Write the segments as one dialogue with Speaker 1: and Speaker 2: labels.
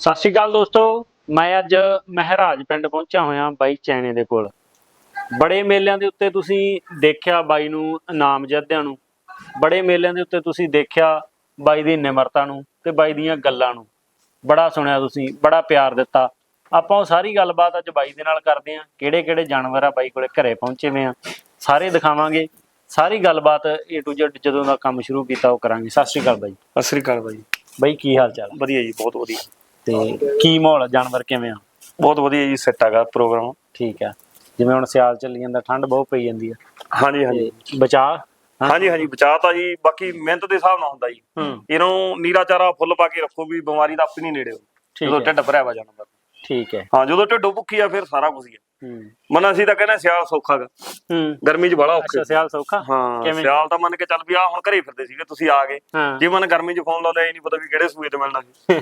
Speaker 1: ਸਤਿ ਸ਼੍ਰੀ ਅਕਾਲ ਦੋਸਤੋ ਮੈਂ ਅੱਜ ਮਹਿਰਾਜ ਪਿੰਡ ਪਹੁੰਚਿਆ ਹੋਇਆ ਬਾਈ ਚੈਣੇ ਦੇ ਕੋਲ। ਬੜੇ ਮੇਲਿਆਂ ਦੇ ਉੱਤੇ ਤੁਸੀਂ ਦੇਖਿਆ ਬਾਈ ਨੂੰ ਇਨਾਮ ਜੱਦਿਆਂ ਨੂੰ। ਬੜੇ ਮੇਲਿਆਂ ਦੇ ਉੱਤੇ ਤੁਸੀਂ ਦੇਖਿਆ ਬਾਈ ਦੀ ਨਿਮਰਤਾ ਨੂੰ ਤੇ ਬਾਈ ਦੀਆਂ ਗੱਲਾਂ ਨੂੰ। ਬੜਾ ਸੁਣਿਆ ਤੁਸੀਂ ਬੜਾ ਪਿਆਰ ਦਿੱਤਾ। ਆਪਾਂ ਉਹ ਸਾਰੀ ਗੱਲਬਾਤ ਅੱਜ ਬਾਈ ਦੇ ਨਾਲ ਕਰਦੇ ਆਂ ਕਿਹੜੇ ਕਿਹੜੇ ਜਾਨਵਰ ਆ ਬਾਈ ਕੋਲੇ ਘਰੇ ਪਹੁੰਚੇ ਹੋਏ ਆ। ਸਾਰੇ ਦਿਖਾਵਾਂਗੇ। ਸਾਰੀ ਗੱਲਬਾਤ A to Z ਜਦੋਂ ਦਾ ਕੰਮ ਸ਼ੁਰੂ ਕੀਤਾ ਉਹ ਕਰਾਂਗੇ। ਸਤਿ ਸ਼੍ਰੀ ਅਕਾਲ ਬਾਈ।
Speaker 2: ਸਤਿ ਸ੍ਰੀ ਅਕਾਲ ਬਾਈ।
Speaker 1: ਬਾਈ ਕੀ ਹਾਲ ਚਾਲ?
Speaker 2: ਵਧੀਆ ਜੀ ਬਹੁਤ ਵਧੀਆ।
Speaker 1: ਤੇ ਕੀ ਮਾਹੌਲ ਆ? ਜਾਨਵਰ ਕਿਵੇਂ ਆ?
Speaker 2: ਬਹੁਤ ਵਧੀਆ ਜੀ ਸੈੱਟ ਹੈਗਾ ਪ੍ਰੋਗਰਾਮ
Speaker 1: ਠੀਕ ਆ। ਜਿਵੇਂ ਹੁਣ ਸਿਆਲ ਚੱਲੀ ਜਾਂਦਾ ਠੰਡ ਬਹੁਤ ਪਈ ਜਾਂਦੀ ਆ।
Speaker 2: ਹਾਂਜੀ ਹਾਂਜੀ।
Speaker 1: ਤੇ ਬਚਾ?
Speaker 2: ਹਾਂਜੀ ਹਾਂਜੀ ਬਚਾਤਾ ਜੀ ਬਾਕੀ ਮਿਹਨਤ ਦੇ ਹਿਸਾਬ ਨਾਲ ਹੁੰਦਾ ਜੀ।
Speaker 1: ਹੂੰ।
Speaker 2: ਇਹਨੂੰ ਨੀਰਾ ਚਾਰਾ ਫੁੱਲ ਪਾ ਕੇ ਰੱਖੋ ਵੀ ਬਿਮਾਰੀ ਦਾ ਆਪੇ ਨਹੀਂ ਨੇੜੇ।
Speaker 1: ਠੀਕ
Speaker 2: ਜਦੋਂ
Speaker 1: ਹੈ
Speaker 2: ਢਿੱਡ ਭਰਿਆ ਵਾ ਜਾਨਵਰ।
Speaker 1: ਠੀਕ ਹੈ।
Speaker 2: ਹਾਂ ਜਦੋਂ ਢਿੱਡੋਂ ਭੁੱਖੀ ਆ ਫਿਰ ਸਾਰਾ ਕੁਝ ਹੀ ਆ। ਮਨ ਅਸੀਂ ਤਾਂ ਕਹਿੰਦੇ ਸਿਆਲ ਸੌਖਾ ਗਾ।
Speaker 1: ਹੂੰ।
Speaker 2: ਗਰਮੀ 'ਚ ਬੜਾ ਔਖਾ।
Speaker 1: ਅੱਛਾ ਸਿਆਲ ਸੌਖਾ?
Speaker 2: ਹਾਂ
Speaker 1: ਕਿਵੇਂ?
Speaker 2: ਸਿਆਲ ਤਾਂ ਮੰਨ ਕੇ ਚੱਲ ਵੀ ਆ ਹੁਣ ਘਰੇ ਫਿਰਦੇ ਸੀਗੇ ਤੁਸੀਂ ਆ ਗਏ। ਜੇ ਮਨ ਗਰਮੀ 'ਚ ਫੋਨ ਲਾਉਂਦੇ ਇਹ ਨਹੀਂ ਪਤਾ ਵੀ ਕਿਹੜੇ ਸੂਏ ਤੇ ਮਿਲਣਾ ਸੀ।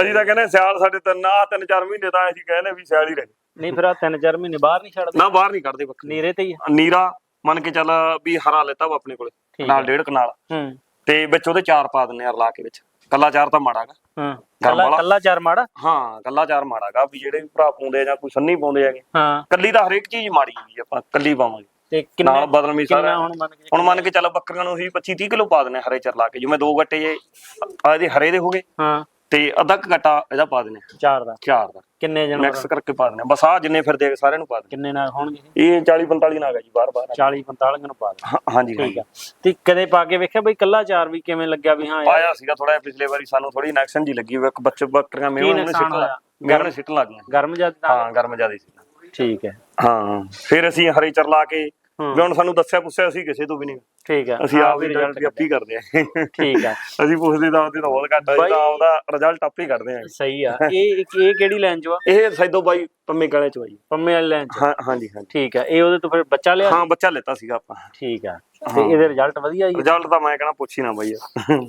Speaker 2: ਅਸੀਂ ਤਾਂ ਕਹਿੰਦੇ ਸਿਆਲ ਸਾਡੇ ਤਿੰਨ ਆ ਤਿੰਨ ਚਾਰ ਮਹੀਨੇ ਤਾਂ ਅਸੀਂ ਕਹਿੰਦੇ ਵੀ ਸਿਆਲ ਹੀ ਰਹੇ
Speaker 1: ਨਹੀਂ ਫਿਰ ਆ ਤਿੰਨ ਚਾਰ ਮਹੀਨੇ ਬਾਹਰ ਨਹੀਂ ਛੱਡਦੇ?
Speaker 2: ਨਾ ਬਾਹਰ ਨਹੀਂ ਕੱਢਦੇ ਬੱਕਰੀ
Speaker 1: ਨੀਰੇ ਤੇ ਹੀ?
Speaker 2: ਨੀਰਾ ਮੰਨ ਕੇ ਚੱਲ ਵੀ ਹਰਾ ਲੈਤਾ ਵਾ ਆਪਣੇ ਕੋਲੇ ਨਾਲ। ਡੇਢ ਕਨਾਲ।
Speaker 1: ਹੂੰ।
Speaker 2: ਤੇ ਵਿੱਚ ਉਹਦੇ ਚਾਰ ਪਾ ਦਿੰਨੇ ਆ ਰਲਾ ਕੇ ਵਿੱਚ। ਕੱਲਾ ਚਾਰ ਤਾਂ ਮਾੜਾਗਾ
Speaker 1: ਹਾਂ ਕੱਲਾ
Speaker 2: ਵਾਲਾ?
Speaker 1: ਕੱਲਾ ਚਾਰ ਮਾੜਾ?
Speaker 2: ਹਾਂ ਕੱਲਾ ਚਾਰ ਮਾੜਾਗਾ ਵੀ ਜਿਹੜੇ ਵੀ ਭਰਾ ਪਾਉਂਦੇ ਆ ਜਾਂ ਕੋਈ ਸੰਨੀ ਪਾਉਂਦੇ ਹੈਗੇ।
Speaker 1: ਹਾਂ।
Speaker 2: ਕੱਲੀ ਤਾਂ ਹਰੇਕ ਚੀਜ਼ ਮਾੜੀ ਜੀ ਆਪਾਂ ਕੱਲੀ ਪਾਵਾਂਗੇ।
Speaker 1: ਤੇ ਕਿੰਨਾ
Speaker 2: ਨਾਲ ਬਦਲਮੀ
Speaker 1: ਕਿੰਨਾ
Speaker 2: ਸਾਰਾ।
Speaker 1: ਹੁਣ ਮੰਨ ਕੇ
Speaker 2: ਹੁਣ ਮੰਨ ਕੇ ਚੱਲ ਬੱਕਰੀਆਂ ਨੂੰ ਅਸੀਂ 25 30 ਕਿਲੋ ਪਾ ਦਿੰਨੇ ਹਰੇ ਚਰ ਲਾ ਕੇ ਜਿਵੇਂ ਦੋ ਗੱਟੇ ਜੇ ਆ ਇਹਦੇ ਹਰੇ ਦੇ ਹੋ ਗਏ।
Speaker 1: ਹਾਂ।
Speaker 2: ਤੇ ਅੱਧਾ ਕੁ ਗੱਟਾ ਇਹਦਾ ਪਾ ਦਿੰਨੇ
Speaker 1: ਚਾਰ ਦਾ।
Speaker 2: ਚਾਰ ਦਾ।
Speaker 1: ਕਿੰਨੇ
Speaker 2: ਮਿਕਸ ਕਰਕੇ ਪਾ ਦਿੰਨੇ ਬਸ ਆ ਜਿੰਨੇ ਫਿਰਦੇ ਆ ਸਾਰਿਆਂ ਨੂੰ ਪਾ ਦਿੰਨੇ
Speaker 1: ਕਿੰਨੇ ਨਾਲ ਹੋਣਗੇ
Speaker 2: ਇਹ? 40 45 ਨਾਗ ਹੈ ਜੀ ਬਾਹਰ ਬਾਹਰ
Speaker 1: 40 45 ਨੂੰ ਪਾ ਦੇ
Speaker 2: ਹਾਂਜੀ
Speaker 1: ਠੀਕ ਆ। ਤੇ ਕਦੇ ਪਾ ਕੇ ਵੇਖਿਆ ਬਈ ਕੱਲਾ ਚਾਰ ਵੀ ਕਿਵੇਂ ਲੱਗਿਆ ਵੀ ਹਾਂ ਯਾਰ,
Speaker 2: ਪਾਇਆ ਸੀਗਾ ਥੋੜਾ ਜਿਹਾ ਪਿਛਲੇ ਵਾਰੀ ਸਾਨੂੰ ਥੋੜੀ ਇਨੈਕਸ਼ਨ ਜੀ ਲੱਗੀ ਹੋਈ ਇੱਕ ਬੱਚੇ ਬੱਕਰੀਆਂ ਮੇਵਣ ਨੂੰ
Speaker 1: ਨੁਕਸਾਨ
Speaker 2: ਸਿੱਟਣ
Speaker 1: ਹੋਇਆ?
Speaker 2: ਸਿੱਟਣ ਲੱਗ ਗਈਆਂ।
Speaker 1: ਗਰਮ ਜਦ
Speaker 2: ਹਾਂ ਗਰਮ ਜ਼ਿਆਦਾ ਸੀ।
Speaker 1: ਠੀਕ ਹੈ।
Speaker 2: ਹਾਂ ਫਿਰ ਅਸੀਂ ਹਰੇ ਚਰ ਲਾ ਕੇ। ਵੀ ਹੁਣ ਸਾਨੂੰ ਦੱਸਿਆ ਪੁੱਛਿਆ ਅਸੀਂ ਕਿਸੇ ਤੋਂ ਵੀ ਨਹੀਂ।
Speaker 1: ਠੀਕ ਹੈ
Speaker 2: ਅਸੀਂ ਆਪ ਹੀ
Speaker 1: result
Speaker 2: ਰਿਜ਼ਲਟ ਆਪੀ ਕਰਦੇ ਆ।
Speaker 1: ਠੀਕ ਆ।
Speaker 2: ਅਸੀਂ ਪੁੱਛਦੇ ਤਾਂ ਉਹਦੇ ਤਾਂ ਬਹੁਤ ਘੱਟ ਆ ਤਾਂ ਆਪਦਾ ਰਿਜ਼ਲਟ ਆਪੇ ਹੀ ਕੱਢਦੇ ਆ।
Speaker 1: ਸਹੀ ਆ। ਇਹ ਇੱਕ- ਇਹ ਕਿਹੜੀ ਲਾਈਨ ਚ ਆ?
Speaker 2: ਇਹ ਸੈਦੋ ਬਾਈ ਪੰਮੇ ਕਾਲੇ ਚ ਬਾਈ
Speaker 1: ਪੰਮੇ ਵਾਲੀ ਲਾਈਨ ਚ।
Speaker 2: ਹਾਂ ਹਾਂਜੀ ਹਾਂਜੀ।
Speaker 1: ਠੀਕ ਆ। ਇਹ ਉਹਦੇ ਤੋਂ ਫਿਰ ਬੱਚਾ ਲਿਆ?
Speaker 2: ਹਾਂ ਬੱਚਾ ਲੈਤਾ ਸੀਗਾ ਆਪਾਂ।
Speaker 1: ਠੀਕ ਆ। ਤੇ ਇਹਦੇ ਰਿਜ਼ਲਟ ਵਧੀਆ ਜੀ?
Speaker 2: ਰਿਜ਼ਲਟ ਤਾਂ ਮੈਂ ਕਹਣਾ ਪੁੱਛ ਹੀ ਨਾ ਬਾਈ।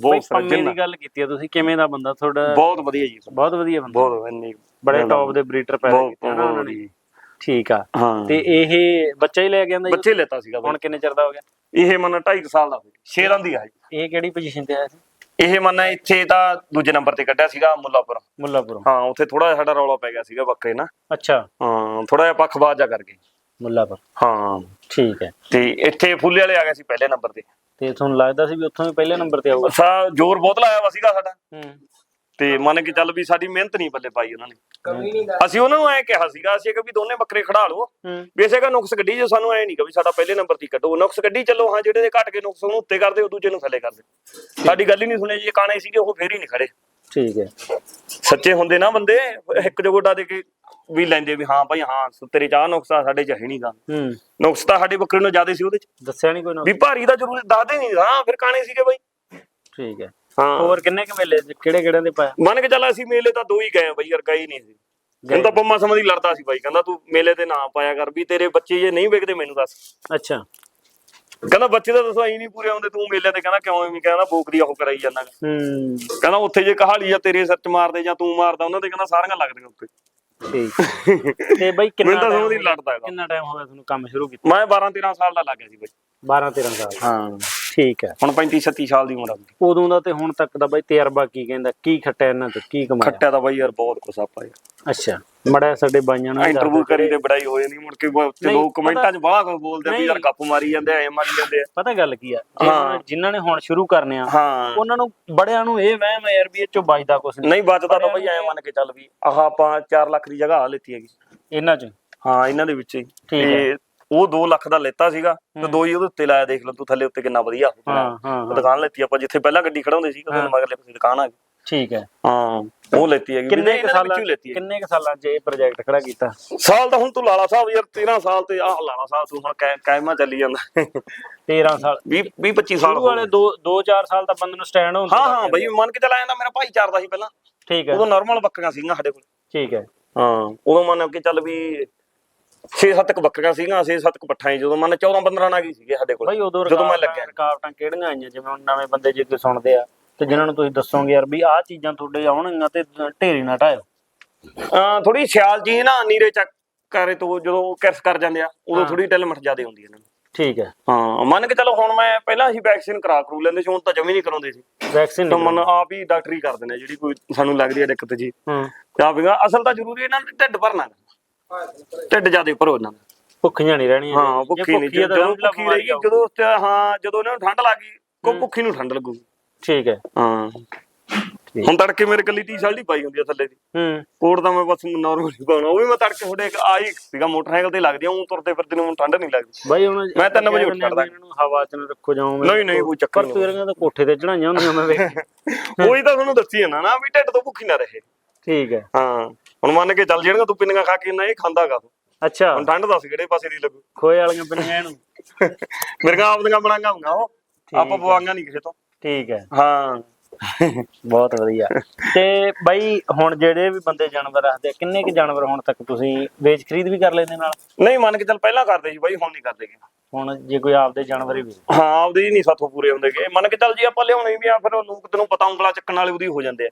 Speaker 2: ਬਹੁਤ
Speaker 1: ਪੰਮੇ
Speaker 2: ਸਰਜਨ
Speaker 1: ਦੀ ਗੱਲ ਕੀਤੀ ਆ ਤੁਸੀਂ। ਕਿਵੇਂ ਦਾ ਬੰਦਾ ਤੁਹਾਡਾ?
Speaker 2: ਬਹੁਤ ਵਧੀਆ ਜੀ।
Speaker 1: ਬਹੁਤ ਵਧੀਆ ਬੰਦਾ।
Speaker 2: ਬਹੁਤ ਇੰਨੀ
Speaker 1: ਬੜੇ ਟੌਪ ਦੇ ਬਰੀਡਰ ਪੈਦਾ ਕੀਤੇ ਉਹਨਾਂ ਨੇ। ਠੀਕ ਆ।
Speaker 2: ਹਾਂ।
Speaker 1: ਤੇ ਇਹ ਬੱਚਾ ਹੀ ਲੈ ਆਂਦਾ ਜੀ?
Speaker 2: ਬੱਚੇ ਲੈਤਾ ਸੀਗਾ ਬਾਈ।
Speaker 1: ਹੁਣ ਕਿੰਨੇ ਚਿਰ ਦਾ ਹੋ ਗਿਆ?
Speaker 2: ਇਹ ਮਨ 2.5 ਸਾਲ ਦਾ ਹੋਇਆ ਸ਼ੇਰਾਂ ਦੀ ਆ ਜੀ
Speaker 1: ਇਹ ਕਿਹੜੀ ਪੋਜੀਸ਼ਨ ਤੇ ਆਇਆ ਸੀ?
Speaker 2: ਇਹ ਮਨ ਇੱਥੇ ਤਾਂ ਦੂਜੇ ਨੰਬਰ ਤੇ ਕੱਢਿਆ ਸੀਗਾ ਮੁੱਲਾਪੁਰ
Speaker 1: ਮੁੱਲਾਪੁਰੋਂ
Speaker 2: ਹਾਂ ਉੱਥੇ ਥੋੜਾ ਜਿਹਾ ਸਾਡਾ ਰੌਲਾ ਪੈ ਗਿਆ ਸੀਗਾ ਬੱਕਰੇ ਨਾਲ
Speaker 1: ਅੱਛਾ।
Speaker 2: ਹਾਂ ਥੋੜਾ ਜਿਹਾ ਜਾ ਕਰਕੇ।
Speaker 1: ਮੁੱਲਾਪੁਰ
Speaker 2: ਹਾਂ।
Speaker 1: ਠੀਕ ਹੈ।
Speaker 2: ਤੇ ਇੱਥੇ ਫੁੱਲੇ ਵਾਲੇ ਆ ਗਏ ਸੀ ਪਹਿਲੇ ਨੰਬਰ ਤੇ।
Speaker 1: ਤੇ ਤੁਹਾਨੂੰ ਲੱਗਦਾ ਸੀ ਵੀ ਉੱਥੋਂ ਵੀ ਪਹਿਲੇ ਨੰਬਰ ਤੇ ਆਊਗਾ?
Speaker 2: ਸਾ ਜ਼ੋਰ ਬਹੁਤ ਲਾਇਆ ਵਾ ਸੀਗਾ ਸਾਡਾ।
Speaker 1: ਹੂੰ।
Speaker 2: ਤੇ ਮੰਨ ਕੇ ਚੱਲ ਵੀ ਸਾਡੀ ਮਿਹਨਤ ਨਹੀਂ ਬੱਲੇ ਪਾਈ ਉਹਨਾਂ ਨੇ। ਅਸੀਂ ਉਹਨਾਂ ਨੂੰ ਐ ਕਿਹਾ ਸੀਗਾ ਅਸੀਂ ਕਿ ਵੀ ਦੋਨੇ ਬੱਕਰੇ ਖੜਾ ਲਓ।
Speaker 1: ਹੂੰ।
Speaker 2: ਬੇਸ਼ੱਕ ਆਹ ਨੁਕਸ ਕੱਢੀ ਜੋ ਸਾਨੂੰ ਐ ਨਹੀਂ ਕਿ ਵੀ ਸਾਡਾ ਪਹਿਲੇ ਨੰਬਰ ਤੇ ਕੱਢੋ। ਨੁਕਸ ਕੱਢੀ ਚੱਲੋ ਹਾਂ ਜਿਹੜੇ ਦੇ ਘਟ ਕੇ ਨੁਕਸ ਉਹਨੂੰ ਉੱਤੇ ਕਰਦੇ ਉਹ ਦੂਜੇ ਨੂੰ ਥੱਲੇ ਕਰਦੇ ਸਾਡੀ ਗੱਲ ਹੀ ਨਹੀਂ ਸੁਣੇ ਜੀ ਕਾਣੇ ਸੀਗੇ ਉਹ ਫੇਰ ਹੀ ਨਹੀਂ ਖੜੇ।
Speaker 1: ਠੀਕ ਹੈ।
Speaker 2: ਸੱਚੇ ਹੁੰਦੇ ਨਾ ਬੰਦੇ ਇੱਕ ਜੋ ਗੋਡਾ ਦੇ ਕੇ ਵੀ ਲੈਂਦੇ ਵੀ ਹਾਂ ਭਾਈ ਹਾਂ ਤੇਰੇ ਚਾਹ ਨੁਕਸਾ ਸਾਡੇ ਚ ਹੈ ਨਹੀਂਗਾ
Speaker 1: ਹੂੰ।
Speaker 2: ਨੁਕਸ ਤਾਂ ਸਾਡੇ ਬੱਕਰੇ ਨੂੰ ਜ਼ਿਆਦਾ ਸੀ ਉਹਦੇ ਚ।
Speaker 1: ਦੱਸਿਆ ਨਹੀਂ ਕੋਈ ਨਾ
Speaker 2: ਵੀ ਭਾਰੀ ਦਾ ਜ਼ਰੂਰ ਦੱਸਦੇ ਨਹੀਂ ਹਾਂ ਫਿਰ ਕਾਣੇ ਸੀਗੇ ਬਾਈ।
Speaker 1: ਠੀਕ ਹੈ।
Speaker 2: ਹਾਂ।
Speaker 1: ਹੋਰ ਕਿੰਨੇ ਕੁ ਮੇਲੇ ਕਿਹੜੇ ਕਿਹੜੇ ਦੇ ਪਾਇਆ?
Speaker 2: ਮੰਨ ਕੇ ਚੱਲ ਅਸੀਂ ਮੇਲੇ ਤਾਂ ਦੋ ਹੀ ਗਏ ਆ ਬਾਈ ਯਾਰ ਗਏ ਨਹੀਂ ਸੀ। ਹੁਣ ਤਾਂ ਪੰਮਾ ਸਮਝੀ ਲੜਦਾ ਸੀ ਬਾਈ ਕਹਿੰਦਾ ਤੂੰ ਮੇਲੇ ਤੇ ਨਾ ਪਾਇਆ ਕਰ ਵੀ ਤੇਰੇ ਬੱਚੇ ਜੇ ਨਹੀਂ ਵਿਕਦੇ ਮੈਨੂੰ ਦੱਸ।
Speaker 1: ਅੱਛਾ।
Speaker 2: ਕਹਿੰਦਾ ਬੱਚੇ ਤਾਂ ਦੱਸੋ ਐਂ ਨਹੀਂ ਪੂਰੇ ਆਉਂਦੇ ਤੂੰ ਮੇਲੇ ਤੇ ਕਹਿੰਦਾ ਕਿਉਂ ਐਵੇਂ ਕਹਿੰਦਾ ਬੋਕ ਦੀ ਉਹ ਕਰਾਈ ਜਾਂਦਾ।
Speaker 1: ਹੂੰ।
Speaker 2: ਕਹਿੰਦਾ ਉੱਥੇ ਜੇ ਕਹਾਲੀ ਆ ਤੇਰੇ ਸਿਰ ਚ ਮਾਰਦੇ ਜਾਂ ਤੂੰ ਮਾਰਦਾ ਉਹਨਾਂ ਦੇ ਕਹਿੰਦਾ ਸਾਰੀਆਂ ਲੱਗਦੀਆਂ ਉੱਤੇ
Speaker 1: ਠੀਕ। ਤੇ ਬਈ ਕਿੰਨਾ
Speaker 2: ਮੈਨੂੰ ਤਾਂ
Speaker 1: time
Speaker 2: ਸਮਝ।
Speaker 1: ਕਿੰਨਾ ਟਾਈਮ ਹੋ ਗਿਆ ਤੁਹਾਨੂੰ ਕੰਮ ਸ਼ੁਰੂ ਕੀਤਾ?
Speaker 2: ਮੈਂ 12 13 ਸਾਲ ਦਾ ਲੱਗ ਗਿਆ ਸੀ ਬਾਈ।
Speaker 1: 12 13 ਸਾਲ।
Speaker 2: ਹਾਂ।
Speaker 1: ਠੀਕ ਹੈ।
Speaker 2: ਹੁਣ 35 36 ਸਾਲ ਦੀ ਉਮਰ ਆ ਗਈ
Speaker 1: ਉਦੋਂ ਦਾ ਤੇ ਹੁਣ ਤੱਕ ਦਾ ਬਈ ਤਜਰਬਾ ਕੀ ਕਹਿੰਦਾ ਕੀ ਖੱਟਿਆ ਇਹਨਾਂ ਤੋਂ ਕੀ ਕਮਾਇਆ?
Speaker 2: ਖੱਟਿਆ ਤਾਂ ਬਾਈ ਯਾਰ ਬਹੁਤ ਕੁਛ ਆਪਾਂ ਯਾਰ।
Speaker 1: ਅੱਛਾ ਮੜਾ ਸਾਡੇ ਬਾਈਆਂ ਨਾਲ
Speaker 2: ਇੰਟਰਵਿਊ ਕਰੀ ਤੇ ਬੜਾਈ ਹੋ ਜਾਂਦੀ ਮੁੜ ਕੇ ਤੇ ਲੋਕ ਕਮੈਂਟਾਂ 'ਚ ਬਾਹਲਾ ਕੁਝ ਬੋਲਦੇ ਆ ਵੀ। ਯਾਰ ਗੱਪ ਮਾਰੀ ਜਾਂਦੇ ਐ ਮਾਰੀ ਜਾਂਦੇ ਆ।
Speaker 1: ਪਤਾ ਗੱਲ ਕੀ ਆ। ਜਿਨ੍ਹਾਂ ਨੇ ਹੁਣ ਸ਼ੁਰੂ ਕਰਨੇ ਆ ਉਹਨਾਂ ਨੂੰ ਬੜਿਆਂ ਨੂੰ ਇਹ ਵਹਿਮ ਯਾਰ ਵੀ ਇਹ ਚੋਂ ਬਚਦਾ ਕੁਛ ਨਹੀਂ।
Speaker 2: ਨਹੀਂ ਬਚਦਾ ਤਾਂ ਬਈ ਐ ਮੰਨ ਕੇ ਚੱਲ ਵੀ ਆਹ ਆਪਾਂ 4 ਲੱਖ ਦੀ ਜਗ੍ਹਾ ਲੈਤੀ ਹੈਗੀ।
Speaker 1: ਇਹਨਾਂ ਚ।
Speaker 2: ਹਾਂ ਇਹਨਾਂ ਦੇ ਵਿੱਚ ਹੀ।
Speaker 1: ਠੀਕ
Speaker 2: ਤੇ ਉਹ 2 ਲੱਖ ਦਾ ਲੈਤਾ ਸੀਗਾ ਤੇ ਦੋ ਹੀ ਉਹਦੇ ਉੱਤੇ ਲਾਇਆ ਦੇਖ ਲਓ ਤੂੰ ਥੱਲੇ ਉੱਤੇ ਕਿੰਨਾ ਵਧੀਆ ਹੋ
Speaker 1: ਹਾਂ
Speaker 2: ਦੁਕਾਨ ਲੈਤੀ ਆਪਾਂ ਜਿੱਥੇ ਪਹਿਲਾਂ ਗੱਡੀ ਖੜਾਉਂਦੇ ਸੀ ਉਹਦੇ ਮਗਰਲੇ ਪਾਸੇ ਦੁਕਾਨ ਆ ਗਈ।
Speaker 1: ਠੀਕ ਹੈ।
Speaker 2: ਹਾਂ ਉਹ ਲੈਤੀ ਹੈਗੀ।
Speaker 1: ਕਿੰਨੇ ਕੁ ਸਾਲਾਂ ਕਿੰਨੇ ਕੁ ਸਾਲਾਂ 'ਚ ਇਹ ਪ੍ਰੋਜੈਕਟ ਖੜਾ ਕੀਤਾ?
Speaker 2: ਸਾਲ ਤਾਂ ਹੁਣ ਤੂੰ ਲਾਲਾ ਸਾਹਿਬ ਯਾਰ 13 ਸਾਲ ਤੇ ਆਹ ਲਾਲਾ ਸਾਹਿਬ ਤੂੰ ਹੁਣ ਕਾਇ- ਕਾਇਮਾ ਚੱਲੀ ਜਾਂਦਾ।
Speaker 1: 13 ਸਾਲ।
Speaker 2: 20 20 25 ਸਾਲ ਹੋ
Speaker 1: ਵਾਲੇ
Speaker 2: ਗਏ।
Speaker 1: 2 2 4 ਸਾਲ ਤਾਂ ਬੰਦੇ ਨੂੰ ਸਟੈਂਡ ਹੁੰਦਾ
Speaker 2: ਹਾਂ ਹਾਂ ਬਈ ਮੰਨ ਕੇ ਚੱਲ ਆਇਆ ਮੇਰਾ ਭਾਈ ਚਾਰਦਾ ਸੀ ਪਹਿਲਾਂ।
Speaker 1: ਠੀਕ ਹੈ।
Speaker 2: ਉਦੋਂ ਨਾਰਮਲ ਬੱਕਰੀਆਂ ਸੀਗੀਆਂ ਸਾਡੇ ਕੋਲ।
Speaker 1: ਠੀਕ ਹੈ।
Speaker 2: ਹਾਂ ਉਦੋਂ ਮੰਨ ਕੇ ਚੱਲ ਵੀ 6-7 ਕ ਬੱਕਰੀਆਂ ਸੀਗੀਆਂ 6-7 ਕ ਪੱਠਾਂ ਸੀ ਜਦੋਂ ਮੰਨ 14-15 ਨਾ ਗਈ ਸੀਗੇ ਸਾਡੇ ਕੋਲ
Speaker 1: ਬਈ ਉਦੋਂ
Speaker 2: ਜਦੋਂ ਮੈਂ ਲੱਗਿਆ।
Speaker 1: ਰੁਕਾਵਟਾਂ ਕਿਹੜੀਆਂ ਆਈਆਂ? ਜਿਵੇਂ ਹੁਣ ਨਵੇਂ ਬੰਦੇ ਜੇ ਕੋਈ ਸੁਣਦੇ ਆ ਤੇ ਜਿਨ੍ਹਾਂ ਨੂੰ ਤੁਸੀਂ ਦੱਸੋਗੇ ਯਾਰ ਵੀ ਆਹ ਚੀਜ਼ਾਂ ਤੁਹਾਡੇ ਆਉਣਗੀਆਂ ਤੇ ਢੇਰੀ ਨਾ ਢਾਇਓ।
Speaker 2: ਥੋੜੀ ਸਿਆਲ ਜੀ ਨਾ ਨੀਰੇ ਚੱਕ ਕਰੇ ਤੋਂ ਜਦੋਂ ਕਿਰਸ ਕਰ ਜਾਂਦੇ ਆ ਉਦੋਂ ਥੋੜੀ ਟਿਲ ਮਟ ਜਿਆਦੇ ਹੁੰਦੀ ਇਹਨਾਂ ਨੂੰ।
Speaker 1: ਠੀਕ ਹੈ।
Speaker 2: ਹਾਂ ਮੰਨ ਕੇ ਚਲੋ ਹੁਣ ਮੈਂ ਪਹਿਲਾਂ ਅਸੀਂ ਵੈਕਸੀਨ ਕਰਾ ਕਰੂ ਲੈਂਦੇ ਸੀ ਹੁਣ ਤਾਂ ਜਮੀ ਨਹੀਂ ਕਰਾਉਂਦੇ ਸੀ।
Speaker 1: ਵੈਕਸੀਨ
Speaker 2: ਤਾਂ ਮਨ ਆਪ ਹੀ ਡਾਕਟਰੀ ਕਰ ਦਿੰਦੇ ਜਿਹੜੀ ਕੋਈ ਸਾਨੂੰ ਲੱਗਦੀ ਹੈ ਦਿੱਕਤ ਜੀ।
Speaker 1: ਹੂੰ।
Speaker 2: ਤੇ ਗਾ- ਅਸਲ ਤਾਂ ਜ਼ਰੂਰੀ ਇਹਨਾਂ ਦੇ ਢਿੱਡ ਭਰਨਾ। ਢਿੱਡ ਜ਼ਿਆਦਾ ਭਰੋ ਇਹਨਾਂ ਦਾ
Speaker 1: ਭੁੱਖੀਆਂ ਨਹੀਂ ਰਹਿਣੀਆਂ।
Speaker 2: ਹਾਂ ਭੁੱਖੀ ਨਹੀਂ
Speaker 1: ਹੈ ਤਾਂ
Speaker 2: ਜਦੋਂ ਭੁੱਖੀ ਰਹੇਗੀ ਜਦੋਂ ਉਸ ਤੇ ਹਾਂ ਜਦੋਂ ਇਹਨਾਂ ਨੂੰ ਠੰਡ ਲੱਗੀ ਕੋ ਭੁੱਖੀ ਨੂੰ ਠੰਡ ਲੱਗੂਗੀ
Speaker 1: ਠੀਕ ਹੈ।
Speaker 2: ਹਾਂ। ਹੁਣ ਤੜਕੇ ਮੇਰੇ ਕੱਲੀ ਟੀ-ਸ਼ਰਟ ਹੀ ਪਾਈ ਹੁੰਦੀ ਆ ਥੱਲੇ ਦੀ।
Speaker 1: ਹੂੰ।
Speaker 2: ਕੋਟ ਤਾਂ ਮੈਂ ਬਸ ਨਾਰਮਲ ਹੀ ਪਾਉਣਾ ਉਹ ਵੀ ਮੈਂ ਤੜਕੇ ਇੱਕ ਆਈ ਸੀਗਾ ਮੋਟਰਸਾਈਕਲ ਤੇ ਲੱਗਦੀ ਆ ਉਹ ਤੁਰਦੇ ਫਿਰਦੇ ਨੂੰ ਠੰਡ ਨਹੀਂ ਲੱਗਦੀ।
Speaker 1: ਬਾਈ ਹੁਣ
Speaker 2: ਮੈਂ ਤਿੰਨ ਵਜੇ ਉੱਠ ਖੜਦਾ।
Speaker 1: ਇਹਨਾਂ ਨੂੰ ਹਵਾ ਚ ਨਾ ਰੱਖੋ ਜਾਓ
Speaker 2: ਨਹੀਂ, ਨਹੀਂ, ਕੋਈ ਚੱਕਰ
Speaker 1: ਪਰ
Speaker 2: ਨਹੀਂ।
Speaker 1: ਤੇਰੀਆਂ ਤਾਂ ਕੋਠੇ ਤੇ ਚੜਾਈਆਂ ਹੁੰਦੀਆਂ ਮੈਂ ਵੇਖ
Speaker 2: ਉਹੀ ਤਾਂ ਤੁਹਾਨੂੰ ਦੱਸੀ ਜਾਂਦਾ ਨਾ ਵੀ ਢਿੱਡ ਤੋਂ ਭੁੱਖੀ ਨਾ ਰਹੇ।
Speaker 1: ਠੀਕ ਹੈ।
Speaker 2: ਹਾਂ। ਹੁਣ ਮੰਨ ਕੇ ਚੱਲ ਜਿਹੜੀਆਂ ਤੂੰ ਪਿੰਨੀਆਂ ਖਾ ਕੇ ਨਾ ਇਹ ਖਾਂਦਾਗਾ ਤੂੰ।
Speaker 1: ਅੱਛਾ।
Speaker 2: ਹੁਣ ਠੰਡ ਦੱਸ ਕਿਹੜੇ ਪਾਸੇ ਦੀ ਲੱਗੂ?
Speaker 1: ਖੋਏ ਵਾਲੀਆਂ ਪਿੰਨੀਆਂ ਇਹਨੂੰ।
Speaker 2: ਮੇਰੀਆਂ ਆਪਦੀਆਂ ਬਣਾਈਆਂ ਹੁੰਗਾ ਉਹ। ਆਪਾਂ ਪਵਾਈਆਂ ਨਹੀਂ ਕਿਸੇ ਤੋਂ।
Speaker 1: ਠੀਕ ਹੈ।
Speaker 2: ਹਾਂ।
Speaker 1: ਬਹੁਤ ਵਧੀਆ। ਤੇ ਬਾਈ ਹੁਣ ਜਿਹੜੇ ਵੀ ਬੰਦੇ ਜਾਨਵਰ ਰੱਖਦੇ ਆ, ਕਿੰਨੇ ਕੁ ਜਾਨਵਰ ਹੁਣ ਤੱਕ ਤੁਸੀਂ ਵੇਚ ਖਰੀਦ ਵੀ ਕਰ ਲੈਂਦੇ ਨਾਲ?
Speaker 2: ਨਹੀਂ ਮੰਨ ਕੇ ਚੱਲ ਪਹਿਲਾਂ ਕਰਦੇ ਸੀ ਬਾਈ ਹੁਣ ਨਹੀਂ ਕਰਦੇ ਗੇ।
Speaker 1: ਹੁਣ ਜੇ ਕੋਈ ਆਪਦੇ ਜਾਨਵਰ ਹੀ ਵੇਚ।
Speaker 2: ਹਾਂ ਆਪਦੇ ਹੀ ਨਹੀਂ ਸਾਥੋਂ ਪੂਰੇ ਹੁੰਦੇਗੇ ਮੰਨ ਕੇ ਚੱਲ ਜੀ ਆਪਾਂ ਲਿਆਉਣੇ ਵੀ ਆ ਫਿਰ ਉਹ ਲੋਕ ਤੈਨੂੰ ਪਤਾ ਉਂਗਲਾ ਚੱਕਣ ਵਾਲੇ ਉਹਦੀ ਹੋ ਜਾਂਦੇ ਆ।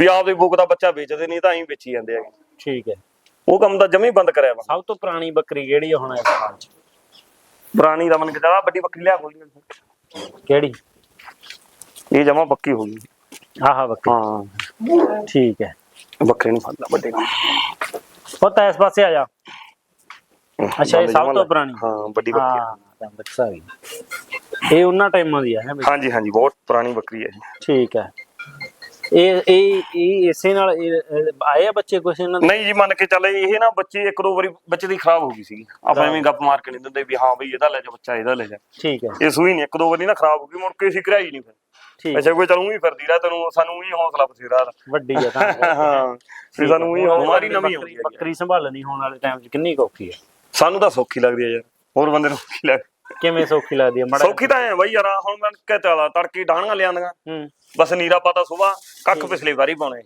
Speaker 2: ਵੀ ਆਪਦੇ ਬੁੱਕ ਦਾ ਬੱਚਾ ਵੇਚਦੇ ਨਹੀਂ ਤਾਂ ਐਂ ਵੇਚੀ ਜਾਂਦੇ ਆ
Speaker 1: ਠੀਕ ਹੈ।
Speaker 2: ਉਹ ਕੰਮ ਤਾਂ ਜਮੀ ਬੰਦ ਕਰਿਆ ਵਾ
Speaker 1: ਸਭ ਤੋਂ ਪੁਰਾਣੀ ਬੱਕਰੀ ਕਿਹੜੀ ਆ ਹੁਣ ਇਸ ਸਾਲ ਚ?
Speaker 2: ਪੁਰਾਣੀ ਦਾ ਮੰਨ ਕੇ ਚੱਲ ਆਹ ਵੱਡੀ ਬੱਕਰੀ ਲਿਆ ਖੋਲੀ
Speaker 1: ਕਿਹੜੀ?
Speaker 2: ਇਹ ਜਮਾ ਪੱਕੀ ਹੋ ਗਈ।
Speaker 1: ਆਹਾ ਬੱਕਰੀ।
Speaker 2: ਹਾਂ।
Speaker 1: ਠੀਕ ਹੈ।
Speaker 2: ਬੱਕਰੀ ਨੂੰ ਫੜਦਾ ਵੱਡੇ ਨੂੰ
Speaker 1: ਪਤਾ ਇਸ ਪਾਸੇ ਆ ਜਾ। ਅੱਛਾ, ਇਹ ਸਭ ਤੋਂ ਪੁਰਾਣੀ।
Speaker 2: ਹਾਂ ਵੱਡੀ ਬੱਕਰੀ।
Speaker 1: ਹਾਂ ਬੱਚਾ ਗਈ ਇਹ ਉਹਨਾਂ ਟਾਈਮਾਂ ਦੀ ਹੈ
Speaker 2: ਹਾਂਜੀ ਹਾਂਜੀ ਬਹੁਤ ਪੁਰਾਣੀ ਬੱਕਰੀ ਹੈ
Speaker 1: ਠੀਕ ਹੈ। ਇਹ ਇਹ ਇਹ ਇਸੇ ਨਾਲ ਆਏ ਆ ਬੱਚੇ ਕੁਛ ਇਹਨਾਂ ਦੇ?
Speaker 2: ਨਹੀਂ ਜੀ ਮੰਨ ਕੇ ਚੱਲ ਇਹ ਨਾ ਬੱਚੇ ਇੱਕ ਦੋ ਵਾਰੀ ਬੱਚੇ ਦੀ ਖਰਾਬ ਹੋ ਗਈ ਸੀ ਆਪਾਂ ਐਵੇਂ ਗੱਪ ਮਾਰ ਕੇ ਨਹੀਂ ਦਿੰਦੇ ਵੀ ਹਾਂ ਬਈ ਇਹਦਾ ਲੈ ਜਾ ਬੱਚਾ ਇਹਦਾ ਲੈ ਜਾ।
Speaker 1: ਠੀਕ ਹੈ।
Speaker 2: ਇਹ ਸੂਈ ਨਹੀਂ ਇੱਕ ਦੋ ਵਾਰੀ ਨਾ ਖਰਾਬ ਹੋ ਗਈ ਮੁੜ ਕੇ ਅਸੀਂ ਕਰਾਈ ਨਹੀਂ ਫਿਰ।
Speaker 1: ਠੀਕ
Speaker 2: ਅੱਛਾ ਕੋਈ ਚਲੂ ਹੀ ਫਿਰਦੀ ਰਹਿ ਤੈਨੂੰ ਸਾਨੂੰ ਹੀ ਹੌਸਲਾ ਬਥੇਰਾ।
Speaker 1: ਵੱਡੀ ਆ ਤਾਂ।
Speaker 2: ਹਾਂ ਵੀ ਸਾਨੂੰ ਹੀ ਹੌਸਲਾ ਨਵੀਂ ਹੈ
Speaker 1: ਬੱਕਰੀ ਸੰਭਾਲਣੀ ਹੋਣ ਵਾਲੇ ਟਾਈਮ 'ਚ ਕਿੰਨੀ ਔਖੀ ਹੈ?
Speaker 2: ਸਾਨੂੰ ਤਾਂ ਸੌਖੀ ਲੱਗਦੀ ਹੈ ਯਾਰ ਹੋਰ ਬੰਦੇ ਨੂੰ ਔਖੀ ਲੱਗ
Speaker 1: ਕਿਵੇਂ ਸੌਖੀ ਲੱਗਦੀ ਹੈ ਮੜਾ
Speaker 2: ਸੌਖੀ ਤਾਂ ਐ ਬਈ ਯਾਰ ਆਹ ਹੁਣ ਮੈਂ ਕਹਿ ਚਲਾ ਤੜਕੀ ਡਾਹਣੀਆਂ ਲਿਆਂਦੀਆਂ।
Speaker 1: ਹੂੰ।
Speaker 2: ਬਸ ਨੀਰਾ ਪਾਤਾ ਸੁਬਾ ਕੱਖ ਪਿਛਲੀ ਵਾਰੀ ਪਾਉਣੇ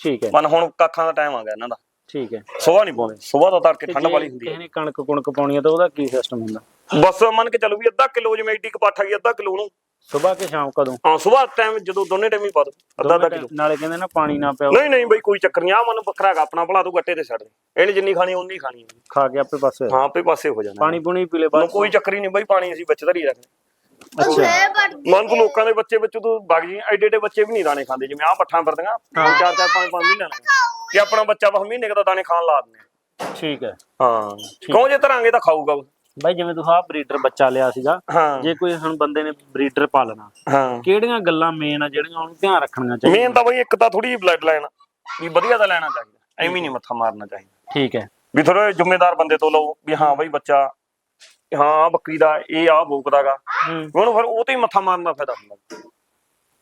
Speaker 1: ਠੀਕ ਹੈ।
Speaker 2: ਮਨ ਹੁਣ ਕੱਖਾਂ ਦਾ ਟਾਈਮ ਆ ਗਿਆ ਇਹਨਾਂ ਦਾ।
Speaker 1: ਠੀਕ ਹੈ।
Speaker 2: ਸੁਬਾ ਨਹੀਂ ਪਾਉਂਦੇ ਸੁਬਾ ਤਾਂ ਤੜਕੇ ਠੰਡ ਵਾਲੀ ਹੁੰਦੀ ਹੈ
Speaker 1: ਕਿਸੇ ਨੇ ਕਣਕ ਕੁਣਕ ਪਾਉਣੀ ਹੈ ਤਾਂ ਉਹਦਾ ਕੀ ਸਿਸਟਮ ਹੁੰਦਾ?
Speaker 2: ਬਸ ਮੰਨ ਕੇ ਚੱਲੋ ਵੀ ਅੱਧਾ ਕਿਲੋ ਜਿਵੇਂ ਏਡੀ ਕਪਾਠ ਗਈ ਅੱਧਾ ਕਿਲੋ ਨੂੰ
Speaker 1: ਸਵੇਰ ਕੇ ਸ਼ਾਮ ਕਦੋਂ?
Speaker 2: ਹਾਂ ਸੁਬਾ ਟਾਈਮ ਜਦੋਂ ਦੋਨੇ ਟਾਈਮ ਹੀ ਪਾ ਦੋ ਅੱਧਾ ਅੱਧਾ ਕਿਲੋ।
Speaker 1: ਨਾਲੇ ਕਹਿੰਦੇ ਨਾ ਪਾਣੀ ਨਾ ਪਿਓ।
Speaker 2: ਨਹੀਂ ਨਹੀਂ ਬਈ ਕੋਈ ਚੱਕਰ ਨਹੀਂ ਆ ਮਨ ਵੱਖਰਾ ਹੈਗਾ ਆਪਣਾ ਭਲਾ ਤੂੰ ਗੱਟੇ ਤੇ ਛੱਡ ਦੇ। ਇਹਨੇ ਜਿੰਨੀ ਖਾਣੀ ਉਨੀ ਖਾਣੀ ਹੈ।
Speaker 1: ਖਾ ਕੇ ਆਪੇ ਪਾਸੇ ਹੋ
Speaker 2: ਆਪੇ ਪਾਸੇ ਹੋ ਜਾਣਾ।
Speaker 1: ਪਾਣੀ ਪੂਣੀ ਪੀ ਲੈ ਬਾਅਦ
Speaker 2: ਕੋਈ ਚੱਕਰ ਹੀ ਨਹੀਂ ਬਈ ਪਾਣੀ ਅਸੀਂ ਵਿੱਚ ਧਰੀ ਰੱਖਦੇ।
Speaker 1: ਅੱਛਾ।
Speaker 2: ਮਨ ਤੂੰ ਲੋਕਾਂ ਦੇ ਬੱਚੇ ਵਿੱਚ ਤੂੰ ਵਗ ਜੀ ਐਡੇ ਐਡੇ ਬੱਚੇ ਵੀ ਨਹੀਂ ਦਾਣੇ ਖਾਂਦੇ ਜਿਵੇਂ ਆਹ ਪੱਠਾਂ ਫਿਰਦੀਆਂ ਚਾਰ ਚਾਰ ਪੰਜ ਪੰਜ ਮਹੀਨੇ ਨਾਲ ਕਿ ਆਪਣਾ ਬੱਚਾ ਬਸ ਮਹੀਨੇ ਦਾ ਦਾਣੇ ਖਾਣ ਲਾ ਦਿੰਦੇ।
Speaker 1: ਠੀਕ ਹੈ।
Speaker 2: ਹਾਂ। ਕਹੋ ਜੇ ਧਰਾਂਗੇ ਤਾਂ ਖਾਊਗਾ ਉਹ।
Speaker 1: ਬਾਈ ਜਿਵੇਂ ਤੁਸੀਂ ਆਹ ਬਰੀਡਰ ਬੱਚਾ ਲਿਆ ਸੀਗਾ
Speaker 2: ਹਾਂ।
Speaker 1: ਜੇ ਕੋਈ ਹੁਣ ਬੰਦੇ ਨੇ ਬਰੀਡਰ ਪਾਲਣਾ
Speaker 2: ਹਾਂ।
Speaker 1: ਕਿਹੜੀਆਂ ਗੱਲਾਂ ਮੇਨ ਆ ਜਿਹੜੀਆਂ ਉਹਨੂੰ ਧਿਆਨ ਰੱਖਣੀਆਂ ਚਾਹੀਦੀਆਂ?
Speaker 2: ਮੇਨ ਤਾਂ ਬਈ ਇੱਕ ਤਾਂ ਥੋੜੀ ਬਲੱਡ ਲਾਈਨ ਵੀ ਵਧੀਆ ਦਾ ਲੈਣਾ ਚਾਹੀਦਾ ਐਵੇਂ ਨਹੀਂ ਮੱਥਾ ਮਾਰਨਾ ਚਾਹੀਦਾ।
Speaker 1: ਠੀਕ ਹੈ।
Speaker 2: ਵੀ ਥੋੜੇ ਜ਼ਿੰਮੇਦਾਰ ਬੰਦੇ ਤੋਂ ਲਓ ਵੀ ਹਾਂ ਬਈ ਬੱਚਾ ਹਾਂ ਬੱਕਰੀ ਦਾ ਇਹ ਆ ਭੋਗਦਾਗਾ।
Speaker 1: ਹੂੰ।
Speaker 2: ਹੁਣ ਫਿਰ ਉਹ ਤੇ ਹੀ ਮੱਥਾ ਮਾਰਨ ਦਾ ਫਾਇਦਾ ਹੁੰਦਾ।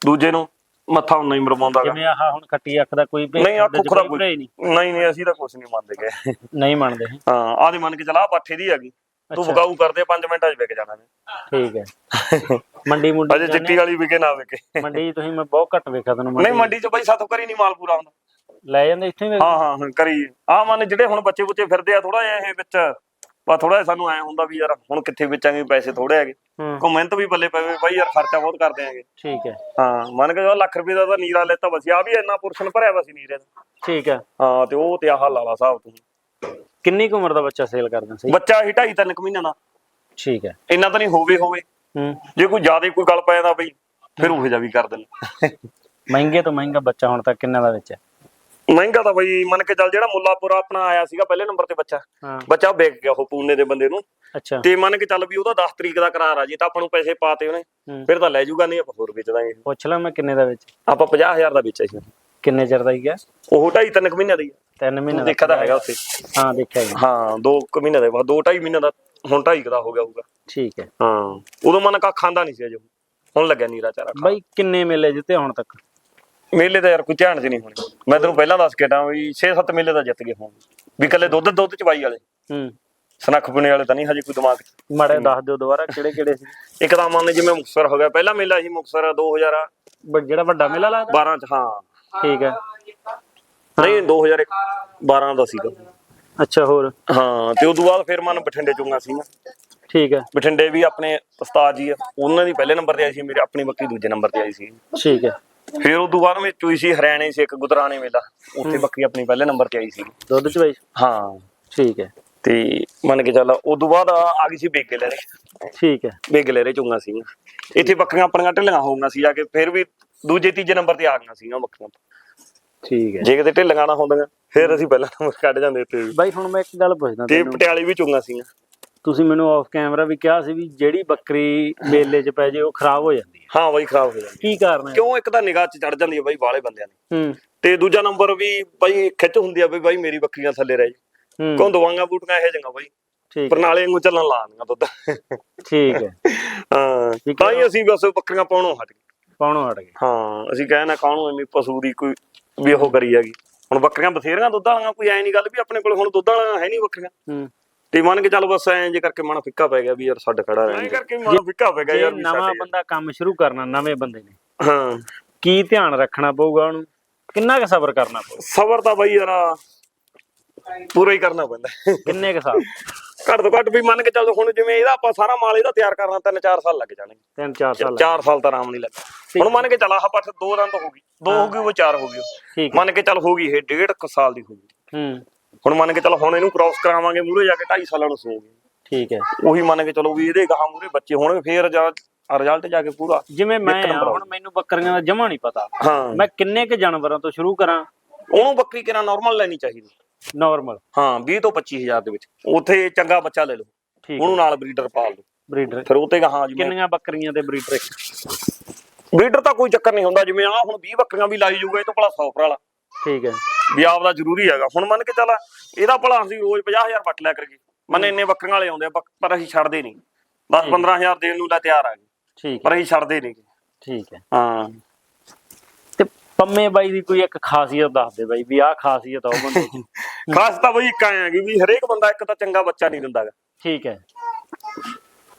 Speaker 2: ਦੂਜੇ ਨੂੰ ਮੱਥਾ ਨਹੀਂ ਮਰਵਾਉਂਦਾਗਾ।
Speaker 1: ਜਿਵੇਂ ਆਹ ਹੁਣ ਖੱਟੀ ਅੱਖ ਦਾ ਕੋਈ
Speaker 2: ਨਹੀਂ, ਅੱਖ ਦਾ
Speaker 1: ਕੋਈ ਨਹੀਂ।
Speaker 2: ਨਹੀਂ ਅਸੀਂ ਤਾਂ ਕੁਝ ਨਹੀਂ ਮੰਨਦੇ ਗਏ
Speaker 1: ਨਹੀਂ ਮੰਨਦੇ।
Speaker 2: ਹਾਂ ਆਦੇ ਮੰਨ ਕੇ ਚਲਾ ਪਾਠੇ ਦੀ ਹੈਗੀ। ਤੂੰ
Speaker 1: ਅੱਛਾ।
Speaker 2: ਵਗਾਊ ਕਰਦੇ 5 ਮਿੰਟਾਂ 'ਚ ਵਿਕ ਜਾਣਾ ਨੇ
Speaker 1: ਠੀਕ ਹੈ। ਮੰਡੀ ਮੁੰਡੀ
Speaker 2: ਅਜੇ ਚਿੱਟੀ ਵਾਲੀ ਵਿਕੇ ਨਾ ਵਿਕੇ।
Speaker 1: ਮੰਡੀ 'ਚ ਤੁਸੀਂ ਮੈਂ ਬਹੁਤ ਘੱਟ ਵੇਖਿਆ ਤੁਹਾਨੂੰ
Speaker 2: ਨਹੀਂ ਮੰਡੀ 'ਚ ਬਈ ਸਾਥੋਂ ਕਰੀ ਨਹੀਂ ਮਾਲ ਪੂਰਾ ਹੁੰਦਾ
Speaker 1: ਲੈ ਜਾਂਦੇ ਇੱਥੇ ਵੀ
Speaker 2: ਹਾਂ ਹਾਂ ਹਾਂ ਕਰੀ। ਆ ਮਨ ਜਿਹੜੇ ਹੁਣ ਬੱਚੇ ਬੁੱਚੇ ਫਿਰਦੇ ਆ ਥੋੜਾ ਜਿਹਾ ਇਹ ਵਿੱਚ ਬਾ ਥੋੜਾ ਜਿਹਾ ਸਾਨੂੰ ਐ ਹੁੰਦਾ ਵੀ ਯਾਰ ਹੁਣ ਕਿੱਥੇ ਵੇਚਾਂਗੇ ਪੈਸੇ ਥੋੜੇ ਹੈਗੇ।
Speaker 1: ਹੂੰ।
Speaker 2: ਕੋ ਮਿਹਨਤ ਵੀ ਬੱਲੇ ਪਵੇ ਬਾਈ ਯਾਰ ਖਰਚਾ ਬਹੁਤ ਕਰਦੇ ਆਂਗੇ
Speaker 1: ਠੀਕ ਹੈ।
Speaker 2: ਹਾਂ ਮੰਨ ਕੇ ਚਲੋ ਲੱਖ ਰੁਪਏ ਦਾ ਤਾਂ ਨੀਰਾ ਲੈਤਾ ਬਸ ਆ ਵੀ ਇੰਨਾ ਪੁਰਸ਼ਨ ਭਰਿਆ ਵਾ ਸੀ ਨੀਰੇ ਦਾ।
Speaker 1: ਠੀਕ ਹੈ।
Speaker 2: ਹਾਂ ਤੇ ਉਹ ਤੇ ਆਹ ਲਾਲਾ ਸਾਹਿਬ ਤੁਸੀਂ
Speaker 1: ਕਿੰਨੀ ਕੁ ਉਮਰ ਦਾ ਬੱਚਾ ਸੇਲ ਕਰਦੇ ਸਹੀ?
Speaker 2: ਬੱਚਾ ਹੀ ਢਾਈ ਤਿੰਨ ਕੁ ਮਹੀਨਿਆਂ ਦਾ।
Speaker 1: ਠੀਕ ਹੈ।
Speaker 2: ਇੰਨਾ ਤਾਂ ਨਹੀਂ ਹੋਵੇ ਹੋਵੇ।
Speaker 1: ਹੂੰ।
Speaker 2: ਜੇ ਕੋਈ ਜ਼ਿਆਦਾ ਕੋਈ ਗੱਲ ਪੈ ਜਾਂਦਾ ਬਈ ਫਿਰ ਉਹ ਜਾ ਵੀ ਕਰ ਦਿੰਦੇ।
Speaker 1: ਮਹਿੰਗੇ ਤੋਂ ਮਹਿੰਗਾ ਬੱਚਾ ਹੁਣ ਤੱਕ ਕਿੰਨੇ ਦਾ ਵਿੱਚ ਹੈ?
Speaker 2: ਮਹਿੰਗਾ ਤਾਂ ਬਈ ਮੰਨ ਕੇ ਚੱਲ ਜਿਹੜਾ ਮੁੱਲਾਪੁਰਾ ਆਪਣਾ ਆਇਆ ਸੀਗਾ ਪਹਿਲੇ ਨੰਬਰ ਤੇ ਬੱਚਾ।
Speaker 1: ਹਾਂ।
Speaker 2: ਬੱਚਾ ਵਿਕ ਗਿਆ ਉਹ ਪੂਨੇ ਦੇ ਬੰਦੇ ਨੂੰ।
Speaker 1: ਅੱਛਾ।
Speaker 2: ਤੇ ਮੰਨ ਕੇ ਚੱਲ ਵੀ ਉਹਦਾ 10 ਤਰੀਕ ਦਾ ਕਰਾਰ ਆ ਜੀ ਤਾਂ ਆਪਾਂ ਨੂੰ ਪੈਸੇ ਪਾਤੇ ਉਹਨੇ।
Speaker 1: ਹੂੰ।
Speaker 2: ਫਿਰ ਤਾਂ ਲੈ ਜਾਊਗਾ ਨਹੀਂ ਆਪਾਂ ਹੋਰ ਵੇਚ ਦਾਂਗੇ।
Speaker 1: ਪੁੱਛ ਲਾਂ ਮੈਂ ਕਿੰਨੇ ਦਾ ਵਿੱਚ।
Speaker 2: ਆਪਾਂ 50000 ਦਾ ਵੇਚਿਆ ਸੀ।
Speaker 1: ਕਿੰਨੇ ਚਿਰ ਦਾ ਹੀ ਗਿਆ?
Speaker 2: ਉਹ ਢਾਈ ਤਿੰਨ ਕੁ ਮਹੀਨਿਆਂ ਦੀ
Speaker 1: ਤਿੰਨ ਮਹੀਨੇ ਦਾ
Speaker 2: ਦੇਖਿਆ ਤਾਂ ਹੈਗਾ ਉੱਥੇ?
Speaker 1: ਹਾਂ ਦੇਖਿਆ ਜੀ।
Speaker 2: ਹਾਂ ਦੋ ਕੁ ਮਹੀਨੇ ਦੇ ਬਾਅਦ ਦੋ ਢਾਈ ਮਹੀਨੇ ਦਾ ਹੁਣ ਢਾਈ ਕੁ ਦਾ ਹੋ ਗਿਆ ਹੋਊਗਾ।
Speaker 1: ਠੀਕ ਹੈ।
Speaker 2: ਹਾਂ ਉਦੋਂ ਮਨ ਕਾ ਖਾਂਦਾ ਨਹੀਂ ਸੀ ਅਜੇ। ਹੁਣ ਲੱਗਿਆ ਨੀਰਾ ਚਾਰਾ।
Speaker 1: ਬਾਈ ਕਿੰਨੇ ਮੇਲੇ ਜਿੱਤੇ ਹੁਣ ਤੱਕ?
Speaker 2: ਮੇਲੇ ਤਾਂ ਯਾਰ ਕੋਈ ਧਿਆਨ ਚ ਨਹੀਂ ਹੋਣੇ। ਮੈਂ ਤੈਨੂੰ ਪਹਿਲਾਂ ਦੱਸ ਕੇ ਟਾਂ ਵੀ 6-7 ਮੇਲੇ ਤਾਂ ਜਿੱਤ ਗਏ ਹੋਣ। ਵੀ ਕੱਲੇ ਦੁੱਧ ਦੁੱਧ ਚਵਾਈ ਵਾਲੇ।
Speaker 1: ਹੂੰ।
Speaker 2: ਸਨੱਖ ਪੁਣੇ ਵਾਲੇ ਤਾਂ ਨਹੀਂ ਹਜੇ ਕੋਈ ਦਿਮਾਗ
Speaker 1: ਮਾੜੇ ਦੱਸ ਦਿਓ ਦੁਬਾਰਾ ਕਿਹੜੇ ਕਿਹੜੇ ਸੀ?
Speaker 2: ਇੱਕ ਤਾਂ ਮੰਨ ਜਿਵੇਂ ਮੁਕਸਰ ਹੋ ਗਿਆ। ਪਹਿਲਾ ਮੇਲਾ ਸੀ ਮੁਕਸਰ 2012
Speaker 1: ਬ- ਜਿਹੜਾ ਵੱਡਾ ਮੇਲਾ ਲੱਗਦਾ?
Speaker 2: ਚ ਹਾਂ।
Speaker 1: ਠੀਕ ਹੈ।
Speaker 2: ਨਹੀਂ 2012 ਦਾ ਸੀਗਾ।
Speaker 1: ਅੱਛਾ ਹੋਰ?
Speaker 2: ਹਾਂ ਤੇ ਉਦੋਂ ਬਾਅਦ ਫਿਰ ਮਨ ਬਠਿੰਡੇ ਚੁੰਗਾ ਸੀ ਨਾ।
Speaker 1: ਠੀਕ ਹੈ।
Speaker 2: ਬਠਿੰਡੇ ਵੀ ਆਪਣੇ ਉਸਤਾਦ ਜੀ ਆ ਉਹਨਾਂ ਦੀ ਪਹਿਲੇ ਨੰਬਰ ਤੇ ਆਈ ਸੀ ਮੇਰੇ ਆਪਣੀ ਬੱਕੀ ਦੂਜੇ ਨੰਬਰ ਤੇ ਆਈ ਸੀ।
Speaker 1: ਠੀਕ ਹੈ।
Speaker 2: ਫਿਰ ਉਦੋਂ ਬਾਅਦ ਵਿੱਚ ਚੋਈ ਸੀ ਹਰਿਆਣੇ ਸੀ ਇੱਕ ਗੁਦਰਾਣੇ ਮੇਲਾ ਉੱਥੇ ਬੱਕੀ ਆਪਣੀ ਪਹਿਲੇ ਨੰਬਰ ਤੇ ਆਈ ਸੀ।
Speaker 1: ਦੁੱਧ ਚ ਬਾਈ?
Speaker 2: ਹਾਂ।
Speaker 1: ਠੀਕ ਹੈ।
Speaker 2: ਤੇ ਮੰਨ ਕੇ ਚੱਲ ਉਦੋਂ ਬਾਅਦ ਆ ਆ ਗਈ ਸੀ ਬੇਗੇ ਲੈ
Speaker 1: ਠੀਕ ਹੈ।
Speaker 2: ਬੇਗੇ ਲੈ ਚੁੰਗਾ ਸੀ। ਇੱਥੇ ਬੱਕਰੀਆਂ ਆਪਣੀਆਂ ਢਿੱਲੀਆਂ ਹੋ ਗਈਆਂ ਸੀ ਜਾ ਕੇ ਫਿਰ ਵੀ ਦੂਜੇ ਤੀਜੇ ਨੰਬਰ ਤੇ ਆ ਗਈਆਂ ਸੀਗੀਆਂ ਬੱਕਰੀਆਂ।
Speaker 1: ਠੀਕ ਹੈ
Speaker 2: ਜੇ। ਕਿਤੇ ਢਿੱਲੀਆਂ ਨਾ ਹੁੰਦੀਆਂ ਫਿਰ ਅਸੀਂ ਪਹਿਲਾ ਨੰਬਰ ਕੱਢ ਜਾਂਦੇ ਵੀ।
Speaker 1: ਬਾਈ ਹੁਣ ਮੈਂ ਇੱਕ ਗੱਲ ਪੁੱਛਦਾ
Speaker 2: ਤੇ ਪਟਿਆਲੇ ਵੀ ਚੁੰਗਾ ਸੀਗੀਆਂ।
Speaker 1: ਤੁਸੀਂ ਮੈਨੂੰ ਆਫ ਕੈਮਰਾ ਵੀ ਕਿਹਾ ਸੀ ਵੀ ਜਿਹੜੀ ਬੱਕਰੀ ਮੇਲੇ 'ਚ ਪੈ ਜੇ ਉਹ ਖਰਾਬ ਹੋ ਜਾਂਦੀ ਹੈ।
Speaker 2: ਹਾਂ ਬਾਈ ਖਰਾਬ ਹੋ ਜਾਂਦੀ
Speaker 1: ਕੀ ਕਾਰਨ ਹੈ?
Speaker 2: ਕਿਉਂ ਇੱਕ ਤਾਂ ਨਿਗਾਹ 'ਚ ਚੜ ਜਾਂਦੀ ਹੈ ਬਾਈ ਬਾਲੇ ਬੰਦਿਆਂ ਨੇ
Speaker 1: ਹੂੰ।
Speaker 2: ਤੇ ਦੂਜਾ ਨੰਬਰ ਵੀ ਬਾਈ ਖਿੱਚ ਹੁੰਦੀ ਆ ਵੀ ਬਾਈ ਮੇਰੀ ਬੱਕਰੀਆਂ ਥੱਲੇ ਰਹਿ ਜੀ। ਕਿਉਂ ਦਵਾਈਆਂ ਬੂਟੀਆਂ ਇਹ ਜੰਗਾ ਬਾਈ?
Speaker 1: ਠੀਕ
Speaker 2: ਪਰਨਾਲੇ ਵਾਂਗੂ ਚੱਲਣ ਲਾ ਦਿੰਗਾ ਦੁੱਧ।
Speaker 1: ਠੀਕ ਹੈ।
Speaker 2: ਹਾਂ ਤਾਂ
Speaker 1: ਹੈ।
Speaker 2: ਅਸੀਂ ਬਸ ਬੱਕਰੀਆਂ ਪਾਉਣੋਂ ਹਟ ਗਏ।
Speaker 1: ਪਾਉਣੋਂ ਹਟ ਗਏ।
Speaker 2: ਹਾਂ ਅਸੀਂ ਕਹਿਣਾ ਕਾਹਨੂੰ ਐਵੇਂ ਪਸ਼ੂ ਦੀ ਕੋਈ ਵੀ ਉਹ ਕਰੀ ਹੈਗੀ। ਹੁਣ ਬੱਕਰੀਆਂ ਬਥੇਰੀਆਂ ਦੁੱਧ ਵਾਲੀਆਂ ਕੋਈ ਐ ਨਹੀਂ ਗੱਲ ਵੀ ਆਪਣੇ ਕੋਲ ਹੁਣ ਦੁੱਧ ਵਾਲੀਆਂ ਹੈ ਨਹੀਂ ਬੱਕਰੀਆਂ
Speaker 1: ਹੂੰ।
Speaker 2: ਤੇ ਮੰਨ ਕੇ ਚੱਲ ਬਸ ਐਂ ਜੇ ਕਰਕੇ ਮਨ ਫਿੱਕਾ ਪੈ ਗਿਆ ਵੀ ਯਾਰ ਛੱਡ ਖੜਾ ਰਹਿ ਕਰਕੇ ਮਨ ਫਿੱਕਾ ਪੈ ਗਿਆ ਯਾਰ ਵੀ
Speaker 1: ਨਵਾਂ ਬੰਦਾ ਕੰਮ ਸ਼ੁਰੂ ਕਰਨਾ ਨਵੇਂ ਬੰਦੇ ਨੇ।
Speaker 2: ਹਾਂ।
Speaker 1: ਕੀ ਧਿਆਨ ਰੱਖਣਾ ਪਊਗਾ ਉਹਨੂੰ? ਕਿੰਨਾ ਕੁ ਸਬਰ ਕਰਨਾ ਪਊ?
Speaker 2: ਸਬਰ ਤਾਂ ਬਾਈ ਯਾਰ ਪੂਰਾ ਹੀ ਕਰਨਾ ਪੈਂਦਾ।
Speaker 1: ਕਿੰਨੇ ਕੁ ਸਾਲ?
Speaker 2: ਘੱਟ ਤੋਂ ਘੱਟ ਵੀ ਮੰਨ ਕੇ ਚੱਲ ਹੁਣ ਜਿਵੇਂ ਇਹਦਾ ਆਪਾਂ ਸਾਰਾ ਮਾਲ ਇਹਦਾ ਤਿਆਰ ਕਰਨਾ ਤਿੰਨ ਚਾਰ ਸਾਲ ਲੱਗ ਜਾਣਗੇ।
Speaker 1: ਤਿੰਨ ਚਾਰ ਸਾਲ
Speaker 2: ਚਾਰ ਸਾਲ ਤਾਂ ਆਰਾਮ ਨਹੀਂ ਲੱਗਾ ਹੁਣ ਮੰਨ ਕੇ ਚੱਲ ਆਹ ਪੱਠ ਦੋ ਦੰਦ ਹੋ ਗਈ ਦੋ ਹੋ। ਗਈ ਉਹ ਚਾਰ ਹੋ ਗਈ। ਮੰਨ ਕੇ ਚੱਲ ਹੋ ਗਈ ਇਹ ਡੇਢ ਕੁ ਸਾਲ ਦੀ ਹੋ ਗਈ।
Speaker 1: ਹੂੰ।
Speaker 2: ਹੁਣ ਮੰਨ ਕੇ ਚੱਲ ਹੁਣ ਇਹਨੂੰ ਕ੍ਰਾਸ ਕਰਾਵਾਂਗੇ ਮੂਰੇ ਜਾ ਕੇ 2.5 ਸਾਲਾਂ ਨੂੰ ਸੂਗੀ
Speaker 1: ਠੀਕ ਹੈ।
Speaker 2: ਉਹੀ ਮੰਨ ਕੇ ਚਲੋ ਵੀ ਇਹਦੇ ਗਾਹਾਂ ਮੂਰੇ ਬੱਚੇ ਹੋਣਗੇ ਫੇਰ ਜਾ ਰਿਜ਼ਲਟ ਜਾ ਕੇ ਪੂਰਾ
Speaker 1: ਜਿਵੇਂ ਮੈਂ ਹੁਣ ਮੈਨੂੰ ਬੱਕਰੀਆਂ ਦਾ ਜਮਾ ਨਹੀਂ ਪਤਾ। ਮੈਂ ਕਿੰਨੇ ਕੁ ਜਾਨਵਰਾਂ ਤੋਂ ਸ਼ੁਰੂ ਕਰਾਂ?
Speaker 2: ਉਹਨੂੰ ਬੱਕਰੀ ਕਿਹਨਾਂ ਨਾਰਮਲ ਲੈਣੀ ਚਾਹੀਦੀ।
Speaker 1: ਨਾਰਮਲ
Speaker 2: ਹਾਂ 20 ਤੋਂ 25000 ਦੇ ਵਿੱਚ। ਉੱਥੇ ਚੰਗਾ ਬੱਚਾ ਲੈ ਲਓ।
Speaker 1: ਠੀਕ
Speaker 2: ਉਹਨੂੰ ਨਾਲ ਬਰੀਡਰ ਪਾਲ ਲਓ।
Speaker 1: ਬਰੀਡਰ।
Speaker 2: ਫਿਰ ਉੱਤੇ ਗਾਹਾਂ ਜਿਵੇਂ
Speaker 1: ਕਿੰਨੀਆਂ ਬੱਕਰੀਆਂ ਤੇ ਬਰੀਡਰ ਇੱਕ?
Speaker 2: ਬਰੀਡਰ ਤਾਂ ਕੋਈ ਚੱਕਰ ਨਹੀਂ ਹੁੰਦਾ। ਜਿਵੇਂ ਆ ਹੁਣ 20 ਬੱਕਰੀਆਂ ਵੀ ਲਾਈ ਜੂਗਾ ਇਹ ਤੋਂ ਭਲਾ 100 ਵਾਲਾ
Speaker 1: ਠੀਕ ਹੈ।
Speaker 2: ਵੀ ਆਪ ਦਾ ਜ਼ਰੂਰੀ ਹੈਗਾ। ਹੁਣ ਮੰਨ ਕੇ ਚੱਲ ਇਹਦਾ ਭਲਾ ਅਸੀਂ ਰੋਜ਼ 50000 ਵੱਟ ਲਿਆ ਕਰੀਏ। ਮੰਨੇ ਇੰਨੇ ਬੱਕਰੀਆਂ ਵਾਲੇ ਆਉਂਦੇ ਆ ਪਰ ਅਸੀਂ ਛੱਡਦੇ ਨਹੀਂ। 10 15000 ਦੇਣ ਨੂੰ ਲੈ ਤਿਆਰ ਆ। ਗਏ
Speaker 1: ਠੀਕ ਹੈ।
Speaker 2: ਪਰ ਅਸੀਂ ਛੱਡਦੇ ਨਹੀਂ।
Speaker 1: ਠੀਕ ਹੈ।
Speaker 2: ਹਾਂ।
Speaker 1: ਤੇ ਪੰਮੇ ਬਾਈ ਦੀ ਕੋਈ ਇੱਕ ਖਾਸੀਅਤ ਦੱਸ ਦੇ ਬਾਈ ਵੀ ਆਹ ਖਾਸੀਅਤ ਆ ਉਹ ਬੰਦੇ ਦੀ।
Speaker 2: ਖਾਸ ਤਾਂ ਬਈ ਇੱਕ ਆਇਆ ਕਿ ਵੀ ਹਰੇਕ ਬੰਦਾ ਇੱਕ ਤਾਂ ਚੰਗਾ ਬੱਚਾ ਨਹੀਂ ਦਿੰਦਾਗਾ
Speaker 1: ਠੀਕ ਹੈ।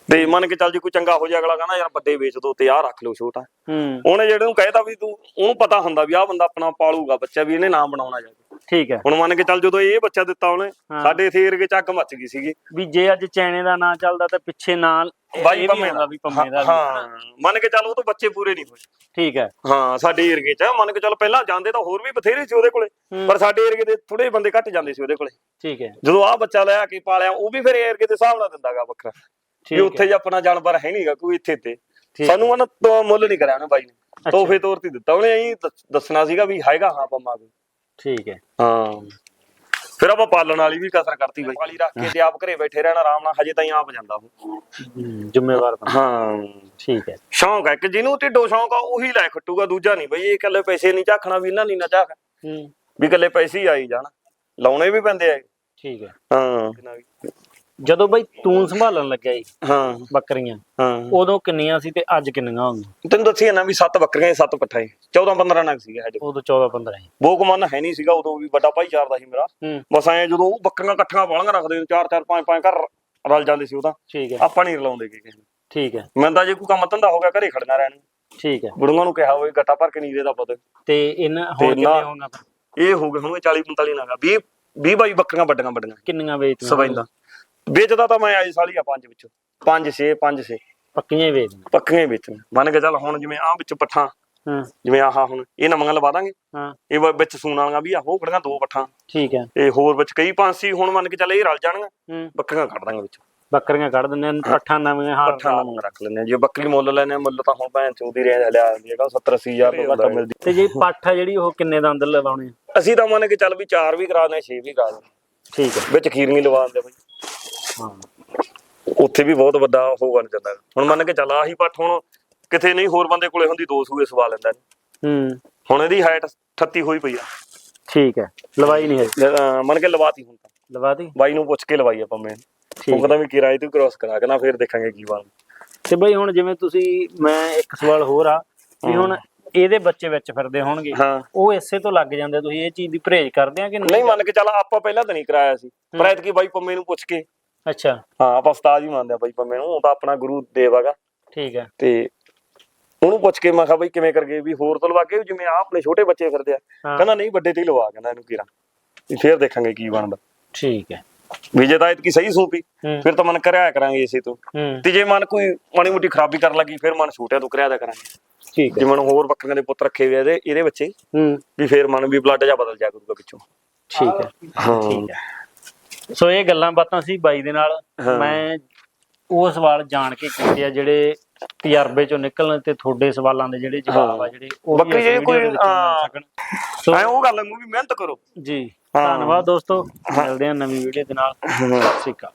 Speaker 2: ਤੇ ਮੰਨ ਕੇ ਚੱਲ ਜੇ ਕੋਈ ਚੰਗਾ ਹੋ ਜਾ ਅਗਲਾ ਕਹਿੰਦਾ ਯਾਰ ਵੱਡੇ ਵੇਚ ਦੋ ਤੇ ਆਹ ਰੱਖ ਲਓ ਛੋਟਾ।
Speaker 1: ਹੂੰ।
Speaker 2: ਉਹਨੇ ਜਿਹੜੇ ਨੂੰ ਕਹਿਤਾ ਵੀ ਤੂੰ ਉਹਨੂੰ ਪਤਾ ਹੁੰਦਾ ਵੀ ਆਹ ਬੰਦਾ ਆਪਣਾ ਪਾਲੂਗਾ ਬੱਚਾ ਵੀ ਇਹਨੇ ਨਾਮ ਬਣਾਉਣਾ ਜਾ ਕੇ।
Speaker 1: ਠੀਕ ਹੈ।
Speaker 2: ਹੁਣ ਮੰਨ ਕੇ ਚੱਲ ਜਦੋਂ ਇਹ ਬੱਚਾ ਦਿੱਤਾ ਉਹਨੇ। ਸਾਡੇ ਇਥੇ ਏਰੀਏ ਚ ਅੱਗ ਮੱਚ ਗਈ ਸੀਗੀ।
Speaker 1: ਵੀ ਜੇ ਅੱਜ ਚੈਣੇ ਦਾ ਨਾਂ ਚੱਲਦਾ ਤਾਂ ਪਿੱਛੇ ਨਾਲ
Speaker 2: ਬਾਈ ਪੰਮੇ ਦਾ
Speaker 1: ਵੀ ਪੰਮੇ ਦਾ।
Speaker 2: ਹਾਂ। ਮੰਨ ਕੇ ਚੱਲ ਉਹ ਤੋਂ ਬੱਚੇ ਪੂਰੇ ਨਹੀਂ ਹੋਏ।
Speaker 1: ਠੀਕ ਹੈ।
Speaker 2: ਹਾਂ ਸਾਡੇ ਏਰੀਏ ਚ ਮੰਨ ਕੇ ਚੱਲ ਪਹਿਲਾਂ ਜਾਂਦੇ ਤਾਂ ਹੋਰ ਵੀ ਬਥੇਰੇ ਸੀ ਉਹਦੇ ਕੋਲੇ। ਪਰ ਸਾਡੇ ਏਰੀਏ ਦੇ ਥੋੜੇ ਬੰਦੇ ਘੱਟ ਜਾਂਦੇ ਸੀ ਉਹਦੇ ਕੋਲੇ।
Speaker 1: ਠੀਕ ਹੈ।
Speaker 2: ਜਦੋਂ ਆਹ ਬੱਚਾ ਲਿਆ ਕੇ ਪਾਲਿਆ ਉਹ ਵੀ ਫਿਰ ਏਰੀਏ ਦੇ ਹਿਸਾਬ ਨਾਲ ਦਿੰਦਾਗਾ ਵੱਖਰਾ। ਵੀ ਉੱਥੇ ਜੇ ਆਪਣਾ ਜਾਨਵਰ ਹੈ ਨਹੀਂਗਾ ਕੋਈ ਇੱਥੇ ਤੇ। ਸਾਨੂੰ ਉਹਨਾਂ ਤੋਂ ਮੁੱਲ ਨਹੀਂ ਕਰਿਆ ਉਹਨੇ ਬਾਈ ਨੇ। ਤੋਹਫੇ ਤੌਰ ਤੇ ਦਿੱਤਾ। ਉਹਨੇ ਐਂ ਦੱਸਣਾ ਸੀਗਾ ਵੀ ਹੈਗਾ ਹਾਂ ਪੰਮਾ ਕੋਈ
Speaker 1: ਠੀਕ ਹੈ।
Speaker 2: ਹਾਂ। ਫਿਰ ਆਪਾਂ ਪਾਲਣ ਵਾਲੀ ਵੀ ਕਸਰ ਕਰਤੀ ਬਾਈ। ਵਾਲੀ ਰੱਖ ਕੇ ਤੇ ਆਪ ਘਰੇ ਬੈਠੇ ਰਹਿਣਾ ਆਰਾਮ ਨਾਲ ਹਜੇ ਤਾਈਂ ਆਪ ਜਾਂਦਾ ਉਹ।
Speaker 1: ਹੂੰ, ਜ਼ਿੰਮੇਵਾਰ ਬੰਦਾ।
Speaker 2: ਹਾਂ।
Speaker 1: ਠੀਕ ਹੈ।
Speaker 2: ਸ਼ੌਂਕ ਹੈ ਕਿ ਜਿਹਨੂੰ ਢਿੱਡੋ ਸ਼ੌਂਕ ਆ ਉਹੀ ਲੈ ਖੱਟੂਗਾ ਦੂਜਾ ਨਹੀਂ ਬਈ ਇਹ ਇਕੱਲੇ ਪੈਸੇ ਨਹੀਂ ਝਾਕਣਾ ਵੀ ਇਹਨਾਂ ਨਹੀਂ ਨਾ ਝਾਕ
Speaker 1: ਹੂੰ।
Speaker 2: ਵੀ ਇਕੱਲੇ ਪੈਸੇ ਹੀ ਆਈ ਜਾਣ। ਲਾਉਣੇ ਵੀ ਪੈਂਦੇ ਆ
Speaker 1: ਠੀਕ ਹੈ।
Speaker 2: ਹਾਂ।
Speaker 1: ਜਦੋਂ ਬਾਈ ਤੂੰ ਸੰਭਾਲਣ ਲੱਗਿਆ ਜੀ
Speaker 2: ਹਾਂ।
Speaker 1: ਬੱਕਰੀਆਂ
Speaker 2: ਹਾਂ।
Speaker 1: ਉਦੋਂ ਕਿੰਨੀਆਂ ਸੀ ਤੇ ਅੱਜ ਕਿੰਨੀਆਂ ਹੋ ਗਈਆਂ?
Speaker 2: ਤੈਨੂੰ ਦੱਸਿਆ ਨਾ ਵੀ ਸੱਤ ਬੱਕਰੀਆਂ ਸੱਤ ਪੱਠਾ ਸੀ। 14 15 ਨਗ ਸੀਗੇ ਸਾਡੇ
Speaker 1: ਉਦੋਂ 14 15 ਸੀ।
Speaker 2: ਬੋਕਮਨ ਹੈ ਨਹੀਂ ਸੀਗਾ ਉਦੋਂ ਵੀ ਵੱਡਾ ਭਾਈਚਾਰ ਦਾ ਸੀ ਮੇਰਾ। ਬਸ ਐ ਜਦੋਂ ਉਹ ਬੱਕਰੀਆਂ ਇਕੱਠੀਆਂ ਵਾਲੀਆਂ ਰੱਖਦੇ ਚਾਰ ਚਾਰ ਪੰਜ ਪੰਜ ਘਰ ਰਲ ਜਾਂਦੇ ਸੀ ਉਹ ਤਾਂ
Speaker 1: ਠੀਕ ਹੈ।
Speaker 2: ਆਪਾਂ ਨਹੀਂ ਰਲਾਉਂਦੇ ਕਿਸੇ ਨੂੰ।
Speaker 1: ਠੀਕ ਹੈ।
Speaker 2: ਮੈਂ ਤਾਂ ਜੇ ਕੋਈ ਕੰਮ ਧੰਦਾ ਹੋ ਗਿਆ ਘਰੇ ਖੜਨਾ ਰਹਿਣ
Speaker 1: ਠੀਕ ਹੈ।
Speaker 2: ਬੁੜੂਆਂ ਨੂੰ ਕਿਹਾ ਹੋਵੇ ਗੱਟਾ ਭਰ ਕੇ ਨੀਰੇ ਦਾ ਪੁੱਤ।
Speaker 1: ਤੇ ਇਹਨਾਂ
Speaker 2: ਨਾ-
Speaker 1: ਕਿੰਨੇ ਹੋਣਾ
Speaker 2: ਇਹ ਹੋ ਗਏ ਹੁਣ 40 45 ਨਗਾ। 20 20 ਬਾਈ ਬੱਕਰੀਆਂ ਵੱਡੀਆਂ ਵੱਡੀਆਂ।
Speaker 1: ਕਿੰਨੀਆਂ ਵੇਚਦੀਆਂ
Speaker 2: ਸਵੈਂਦਾ ਵੇਚਦਾ ਤਾਂ ਮੈਂ ਆਈ ਸਾਲੀ ਆ ਪੰਜ ਵਿੱਚੋਂ। ਪੰਜ ਛੇ ਪੰਜ ਛੇ।
Speaker 1: ਪੱਕੀਆਂ ਹੀ ਵੇਚਦੀਆਂ
Speaker 2: ਪੱਕੀਆਂ ਹੀ ਵੇਚਣ ਮੰਨ ਕੇ ਚੱਲ ਹੁਣ ਜਿਵੇਂ ਆਹ ਵਿੱਚ ਪੱਠਾਂ
Speaker 1: ਹਾਂ।
Speaker 2: ਜਿਵੇਂ ਆਹ ਹੁਣ ਇਹ ਨਵੀਆਂ ਲਵਾ ਦਾਂਗੇ।
Speaker 1: ਹਾਂ।
Speaker 2: ਇਹ ਵ- ਵਿੱਚ ਸੂਣ ਵਾਲੀਆਂ ਵੀ ਆ ਉਹ ਖੜੀਆਂ ਦੋ ਪੱਠਾਂ।
Speaker 1: ਠੀਕ ਹੈ।
Speaker 2: ਤੇ ਹੋਰ ਵਿੱਚ ਕਈ ਪੰਛੀ ਹੁਣ ਮੰਨ ਕੇ ਚੱਲ ਇਹ ਰਲ ਜਾਣਗੀਆਂ।
Speaker 1: ਹੂੰ।
Speaker 2: ਬੱਕਰੀਆਂ ਕੱਢ ਦਾਂਗੇ ਵਿੱਚ।
Speaker 1: ਬੱਕਰੀਆਂ ਕੱਢ ਦਿੰਦੇ ਨੇ ਪੱਠਾਂ ਨਵੀਆਂ ਹਾਲ
Speaker 2: ਪੱਠਾਂ ਨਵੀਆਂ। ਰੱਖ ਲੈਂਦੇ ਆ ਜੇ ਬੱਕਰੀ ਮੁੱਲ ਲੈਣੇ ਆ, ਮੁੱਲ ਤਾਂ ਹੁਣ ਭੈਣ ਚੋਦੀ ਰਿਆ ਲਿਆ ਜਾਂਦੀ ਹੈਗਾ 70 80000 ਤੋਂ ਘੱਟ ਮਿਲਦੀ।
Speaker 1: ਤੇ ਜੇ ਪੱਠ ਆ ਜਿਹੜੀ ਉਹ ਕਿੰਨੇ ਦੰਦ ਲਵਾਉਣੇ ਆ?
Speaker 2: ਅਸੀਂ ਤਾਂ ਮੰਨ ਕੇ ਚੱਲ ਵੀ 4 ਵੀ ਕਰਾ ਦਿੰਦੇ 6 ਵੀ ਕਰਾ ਦਿੰਦੇ
Speaker 1: ਠੀਕ ਹੈ।
Speaker 2: ਵਿੱਚ ਖੀਰਨੀ ਲਵਾ ਦਿੰਦੇ ਬਈ। ਉੱਥੇ ਵੀ ਬਹੁਤ ਵੱਡਾ ਉਹ ਬਣ ਜਾਂਦਾ। ਹੁਣ ਮੰਨ ਕੇ ਚੱਲ ਆਹੀ ਪੱਠ ਹੁਣ ਕਿਤੇ ਨਹੀਂ ਹੋਰ ਬੰਦੇ ਕੋਲੇ ਹੁੰਦੀ ਦੋ ਸੂਏ ਸਵਾ ਲੈਂਦਾ
Speaker 1: ਹੂੰ।
Speaker 2: ਹੁਣ ਇਹਦੀ ਹਾਈਟ 38 ਹੋਈ ਪਈ ਆ।
Speaker 1: ਠੀਕ ਹੈ। ਲਵਾਈ ਨਹੀਂ ਹੈ
Speaker 2: ਅਹ ਮੰਨ ਕੇ ਲਵਾਤੀ ਹੁਣ ਤਾਂ।
Speaker 1: ਲਵਾ ਦੀ
Speaker 2: ਬਾਈ ਨੂੰ ਪੁੱਛ ਕੇ ਲਵਾਈ ਆਪਾਂ ਮੈਂ। ਉਹ
Speaker 1: ਠੀਕ
Speaker 2: ਕਹਿੰਦਾ ਵੀ ਕਿਰਾਏ ਤੇ ਕ੍ਰਾਸ ਕਰਾ ਕੇ ਨਾ ਫਿਰ ਦੇਖਾਂਗੇ ਕੀ ਬਣਦਾ।
Speaker 1: ਤੇ ਬਈ ਹੁਣ ਜਿਵੇਂ ਤੁਸੀਂ ਮੈਂ ਇੱਕ ਸਵਾਲ ਹੋਰ ਆ ਵੀ ਹੁਣ ਇਹਦੇ ਬੱਚੇ ਵਿੱਚ ਫਿਰਦੇ ਹੋਣਗੇ
Speaker 2: ਹਾਂ।
Speaker 1: ਉਹ ਇਸੇ ਤੋਂ ਲੱਗ ਜਾਂਦੇ ਤੁਸੀਂ ਇਹ ਚੀਜ਼ ਦੀ ਪਰਹੇਜ਼ ਕਰਦੇ ਆ ਕਿ
Speaker 2: ਨਹੀਂ ਮੰਨ ਕੇ ਚੱਲ ਆਪਾਂ ਪਹਿਲਾਂ ਤਾਂ ਨਹੀਂ ਕਰਾਇਆ ਸੀ। ਪਰ ਐਤਕੀ ਬਾਈ ਪੰਮੇ ਨੂੰ ਪੁੱਛ ਕੇ
Speaker 1: ਅੱਛਾ।
Speaker 2: ਹਾਂ ਆਪਾਂ ਉਸਤਾਦ ਹੀ ਮੰਨਦੇ ਆ ਬਾਈ ਪੰਮੇ ਨੂੰ ਉਹ ਤਾਂ ਆਪਣਾ ਗੁਰੂ ਦੇਵ ਹੈਗਾ।
Speaker 1: ਠੀਕ ਹੈ।
Speaker 2: ਤੇ ਉਹਨੂੰ ਪੁੱਛ ਕੇ ਮੈਂ ਕਿਹਾ ਬਈ ਕਿਵੇਂ ਕਰਗੇ ਵੀ ਹੋਰ ਤੋਂ ਲਵਾ ਕੇ ਜਿਵੇਂ ਆ ਆਪਣੇ ਛੋਟੇ ਬੱਚੇ ਫਿਰਦੇ ਆ।
Speaker 1: ਹਾਂ।
Speaker 2: ਕਹਿੰਦਾ ਨਹੀਂ ਵੱਡੇ ਤੇ ਹੀ ਲਵਾ ਕਹਿੰਦਾ ਇਹਨੂੰ ਕੀਰਾ। ਵੀ ਫੇਰ ਦੇਖਾਂਗੇ ਕੀ ਬਣਦਾ।
Speaker 1: ਠੀਕ ਹੈ।
Speaker 2: ਵੀ ਜੇ ਤਾਂ ਇਤਕੀ ਸਹੀ ਸੂਪੀ
Speaker 1: ਹੂੰ।
Speaker 2: ਫਿਰ ਤਾਂ ਮਨ ਕਰਿਆ ਕਰਾਂਗੇ ਇਸੇ ਤੋਂ।
Speaker 1: ਹੂੰ।
Speaker 2: ਤੇ ਜੇ ਮਨ ਕੋਈ ਮਾੜੀ ਮੋਟੀ ਖਰਾਬੀ ਕਰਨ ਲੱਗੀ ਫਿਰ ਮਨ ਛੋਟਿਆਂ ਤੋਂ ਕਰਿਆ ਦਾ ਕਰਾਂਗੇ।
Speaker 1: ਠੀਕ ਹੈ।
Speaker 2: ਜੇ ਮਨ ਹੋਰ ਬੱਕਰੀਆਂ ਦੇ ਪੁੱਤ ਰੱਖੇ ਹੋਏ ਆ ਇਹਦੇ ਇਹਦੇ ਬੱਚੇ
Speaker 1: ਹੂੰ।
Speaker 2: ਵੀ ਫਿਰ ਮਨ ਵੀ ਬਲੱਡ ਜਾ ਬਦਲ ਜਾ ਕਰੂਗਾ ਪਿੱਛੋਂ
Speaker 1: ਠੀਕ ਹੈ।
Speaker 2: ਹਾਂ।
Speaker 1: ਠੀਕ ਹੈ। ਸੋ ਇਹ ਗੱਲਾਂ ਬਾਤਾਂ ਸੀ ਬਾਈ ਦੇ ਨਾਲ। ਮੈਂ ਉਹ ਸਵਾਲ ਜਾਣ ਕੇ ਕੀਤੇ ਆ ਜਿਹੜੇ ਤਜਰਬੇ ਚੋਂ ਨਿਕਲਣ ਤੇ ਤੁਹਾਡੇ ਸਵਾਲਾਂ ਦੇ ਜਿਹੜੇ ਜਵਾਬ ਆ ਜਿਹੜੇ ਉਹ ਵੀ
Speaker 2: ਬਾਕੀ
Speaker 1: ਇਸ
Speaker 2: ਜੇ
Speaker 1: video
Speaker 2: ਕੋਈ,
Speaker 1: ਸੋ
Speaker 2: ਐ ਉਹ ਗੱਲ ਨੂੰ ਵੀ ਮਿਹਨਤ ਕਰੋ।
Speaker 1: ਜੀ। ਧੰਨਵਾਦ ਦੋਸਤੋ। ਮਿਲਦੇ ਹਾਂ ਨਵੀਂ ਵੀਡੀਓ ਦੇ ਨਾਲ। ਸਤਿ ਸ਼੍ਰੀ ਅਕਾਲ।